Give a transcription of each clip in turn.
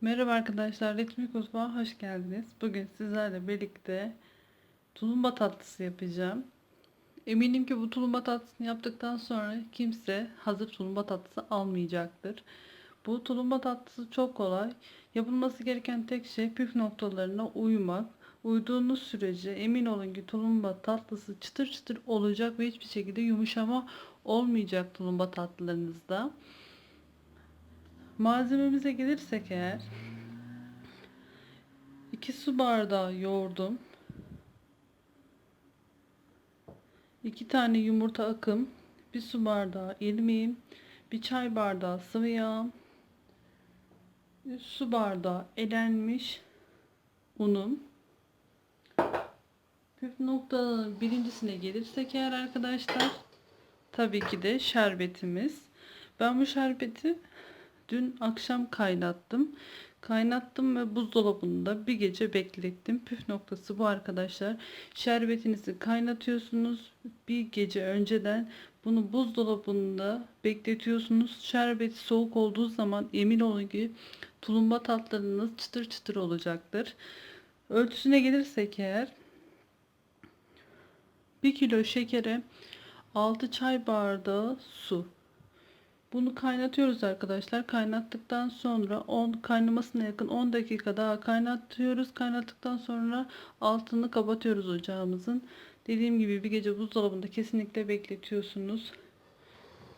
Merhaba arkadaşlar, Ritmik Mutfağa hoş geldiniz. Bugün sizlerle birlikte tulumba tatlısı yapacağım. Eminim ki bu tulumba tatlısını yaptıktan sonra kimse hazır tulumba tatlısı almayacaktır. Bu tulumba tatlısı çok kolay. Yapılması gereken tek şey püf noktalarına uymak. Uyduğunuz sürece emin olun ki tulumba tatlısı çıtır çıtır olacak ve hiçbir şekilde yumuşama olmayacak tulumba tatlılarınızda. Malzememize gelirsek eğer 2 su bardağı yoğurdum. 2 tane yumurta akım, 1 su bardağı irmiğim, 1 çay bardağı sıvı yağım, 3 su bardağı elenmiş unum. Püf noktaların birincisine gelirsek eğer arkadaşlar tabii ki de şerbetimiz. Ben bu şerbeti Dün akşam kaynattım. Kaynattım ve buzdolabında bir gece beklettim. Püf noktası bu arkadaşlar. Şerbetinizi kaynatıyorsunuz. Bir gece önceden bunu buzdolabında bekletiyorsunuz. Şerbeti soğuk olduğu zaman emin olun ki tulumba tatlarınız çıtır çıtır olacaktır. Ölçüsüne gelirsek eğer 1 kilo şekere 6 çay bardağı su bunu kaynatıyoruz arkadaşlar. Kaynattıktan sonra 10 kaynamasına yakın 10 dakika daha kaynatıyoruz. Kaynattıktan sonra altını kapatıyoruz ocağımızın. Dediğim gibi bir gece buzdolabında kesinlikle bekletiyorsunuz.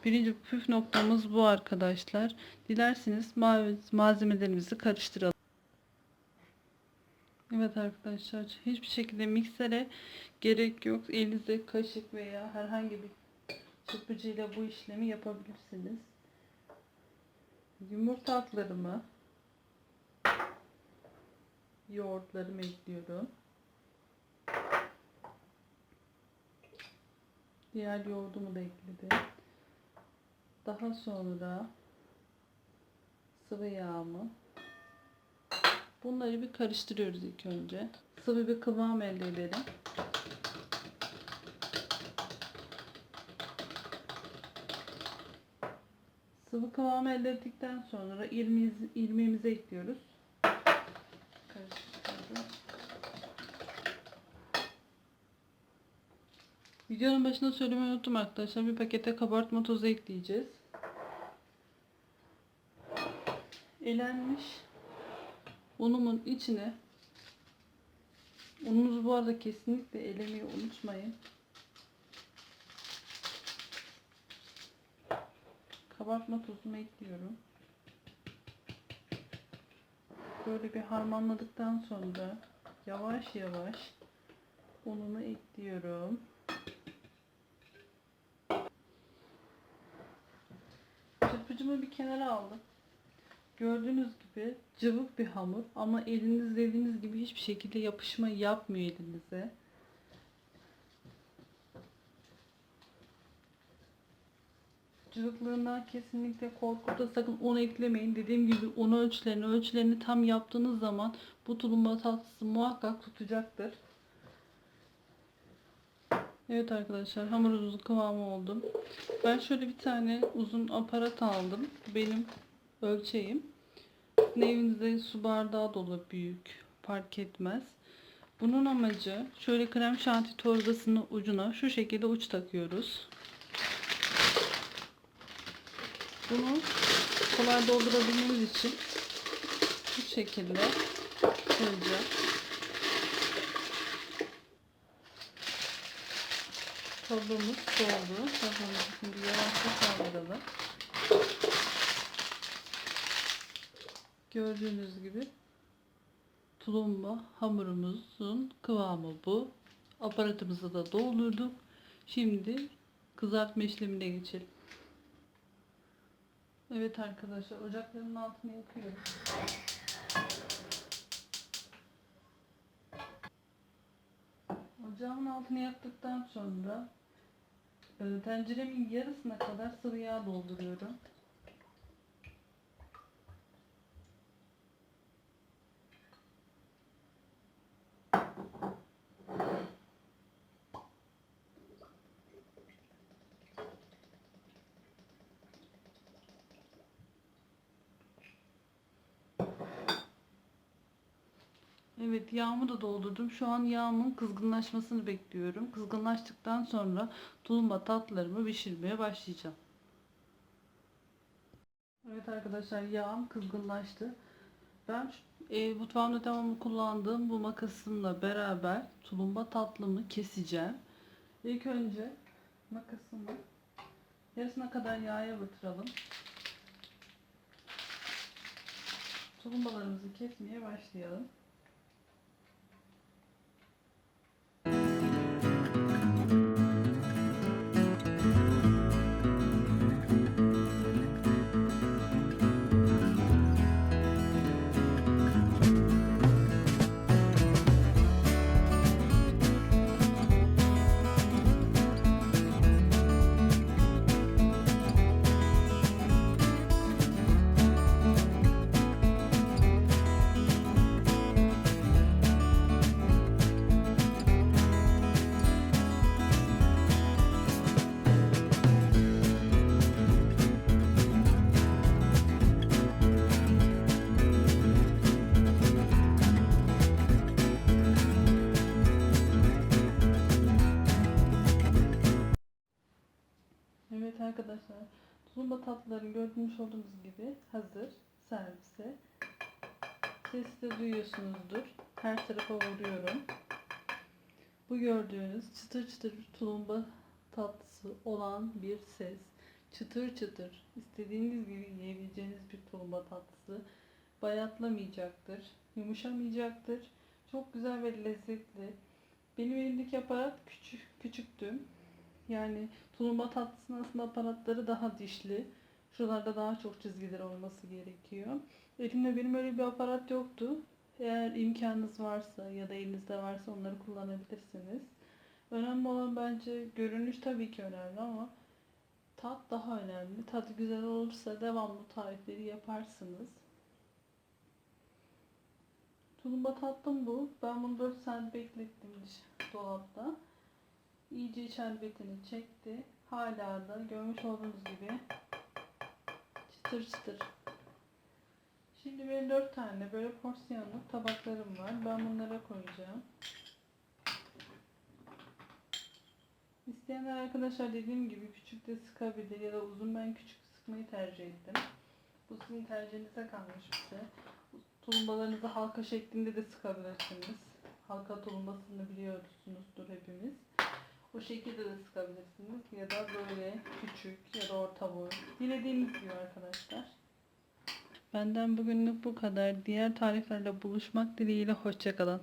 Birinci püf noktamız bu arkadaşlar. Dilerseniz malzemelerimizi karıştıralım. Evet arkadaşlar hiçbir şekilde miksere gerek yok. Elinizde kaşık veya herhangi bir çırpıcıyla bu işlemi yapabilirsiniz. Yumurta aklarımı yoğurtlarımı ekliyorum. Diğer yoğurdumu da ekledim. Daha sonra sıvı yağımı Bunları bir karıştırıyoruz ilk önce. Sıvı bir kıvam elde edelim. Sıvı kıvam elde ettikten sonra irmiğimizi, irmiğimizi ekliyoruz. Karıştırıyoruz. Videonun başında söylemeyi unuttum arkadaşlar. Bir pakete kabartma tozu ekleyeceğiz. Elenmiş unumun içine ununuzu bu arada kesinlikle elemeyi unutmayın. Kabartma tozumu ekliyorum. Böyle bir harmanladıktan sonra yavaş yavaş unumu ekliyorum. Çırpıcımı bir kenara aldım. Gördüğünüz gibi cıvık bir hamur ama eliniz dediğiniz gibi hiçbir şekilde yapışma yapmıyor elinize. Cıvıklığından kesinlikle korkuda sakın un eklemeyin. Dediğim gibi un ölçülerini ölçülerini tam yaptığınız zaman bu tulumba tatlısı muhakkak tutacaktır. Evet arkadaşlar hamurumuzun kıvamı oldu. Ben şöyle bir tane uzun aparat aldım. Benim ölçeğim. Evinizde su bardağı dolu büyük fark etmez. Bunun amacı şöyle krem şanti torbasının ucuna şu şekilde uç takıyoruz. Bunu kolay doldurabilmemiz için bu şekilde koyacağım. Torbamız doldu. Torbamızı şimdi yavaşça kaldıralım. Gördüğünüz gibi tulumba hamurumuzun kıvamı bu. Aparatımızı da doldurduk. Şimdi kızartma işlemine geçelim. Evet arkadaşlar ocakların altını yakıyorum. Ocağın altını yaktıktan sonra e, tenceremin yarısına kadar sıvı yağ dolduruyorum. Evet yağımı da doldurdum. Şu an yağımın kızgınlaşmasını bekliyorum. Kızgınlaştıktan sonra tulumba tatlarımı pişirmeye başlayacağım. Evet arkadaşlar yağım kızgınlaştı. Ben e, mutfağımda devamlı kullandığım bu makasımla beraber tulumba tatlımı keseceğim. İlk önce makasımı yarısına kadar yağa batıralım. Tulumbalarımızı kesmeye başlayalım. Arkadaşlar, tulumba tatlılarını gördüğünüz olduğunuz gibi hazır servise. Sesi de duyuyorsunuzdur. Her tarafa vuruyorum. Bu gördüğünüz çıtır çıtır tulumba tatlısı olan bir ses. Çıtır çıtır istediğiniz gibi yiyebileceğiniz bir tulumba tatlısı. Bayatlamayacaktır, yumuşamayacaktır. Çok güzel ve lezzetli. Benim elimdeki aparat küçük, küçüktü. Yani tulumba tatlısının aslında aparatları daha dişli. Şuralarda daha çok çizgiler olması gerekiyor. Elimde benim öyle bir aparat yoktu. Eğer imkanınız varsa ya da elinizde varsa onları kullanabilirsiniz. Önemli olan bence görünüş tabii ki önemli ama tat daha önemli. Tadı güzel olursa devamlı tarifleri yaparsınız. Tulumba tatlım bu. Ben bunu 4 saat beklettim dolapta. İyice şerbetini çekti. Hala da görmüş olduğunuz gibi çıtır çıtır. Şimdi benim 4 tane böyle porsiyonluk tabaklarım var. Ben bunlara koyacağım. İsteyenler arkadaşlar dediğim gibi küçük de sıkabilir ya da uzun ben küçük sıkmayı tercih ettim. Bu sizin tercihinize kalmış bize. Tulumbalarınızı halka şeklinde de sıkabilirsiniz. Halka tulumbasını biliyorsunuzdur hepimiz. O şekilde de sıkabilirsiniz ya da böyle küçük ya da orta boy. Dilediğiniz gibi arkadaşlar. Benden bugünlük bu kadar. Diğer tariflerle buluşmak dileğiyle hoşçakalın.